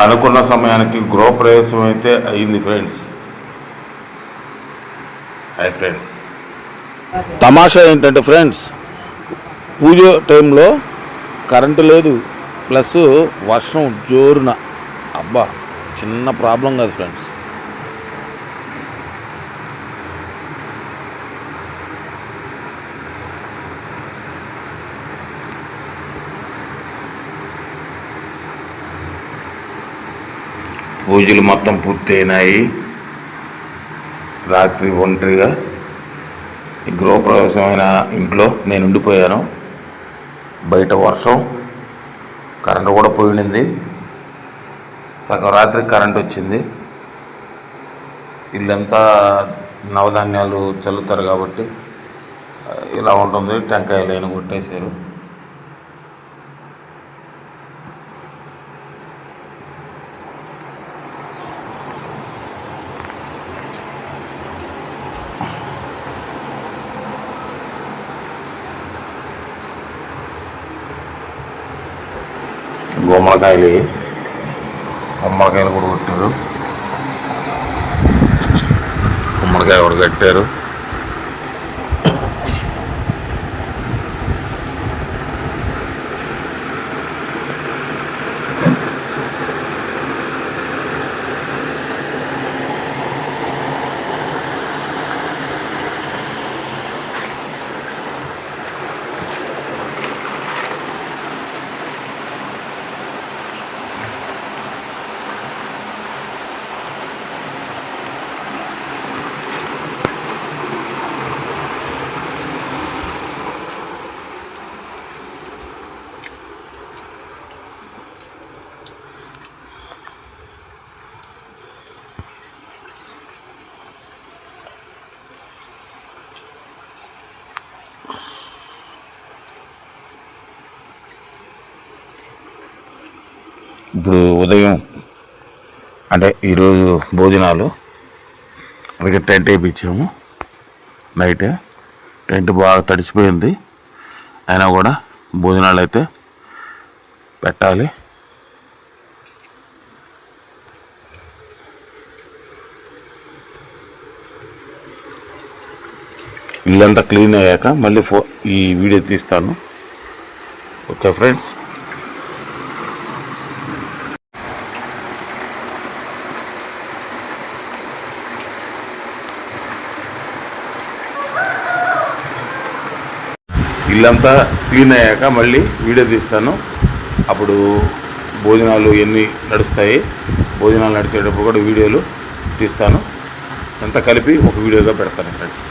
అనుకున్న సమయానికి గృహప్రవేశం అయితే అయింది ఫ్రెండ్స్ హాయ్ ఫ్రెండ్స్ తమాషా ఏంటంటే ఫ్రెండ్స్ పూజ టైంలో కరెంటు లేదు ప్లస్ వర్షం జోరున. అబ్బా చిన్న ప్రాబ్లం కాదు ఫ్రెండ్స్ పూజలు మొత్తం పూర్తయినాయి. రాత్రి ఒంటరిగా ఈ గృహప్రవేశమైన ఇంట్లో నేను ఉండిపోయాను. బయట వర్షం కరెంటు కూడా పోయింది. సగం రాత్రి కరెంట్ వచ్చింది. ఇల్లంతా నవధాన్యాలు చల్లుతారు కాబట్టి ఇలా ఉంటుంది. టెంకాయలు అయిన కొట్టేశారు. గుమ్మడికాయలు గుమ్మడికాయలు కూడా కొట్టారు. గుమ్మడికాయ కూడా కట్టారు. ఇప్పుడు ఉదయం అంటే ఈరోజు భోజనాలు. అలాగే టెంట్ వేయించాము నైట్ టెంట్ బాగా తడిసిపోయింది. అయినా కూడా భోజనాలు అయితే పెట్టాలి. ఇల్లంతా క్లీన్ అయ్యాక మళ్ళీ ఫో ఈ వీడియో తీస్తాను. Okay friends. ఇల్లంతా క్లీన్ అయ్యాక మళ్ళీ వీడియో తీస్తాను. అప్పుడు భోజనాలు ఎన్ని నడుస్తాయి భోజనాలు నడిచేటప్పుడు కూడా వీడియోలు తీస్తాను. అంతా కలిపి ఒక వీడియోగా పెడతాను ఫ్రెండ్స్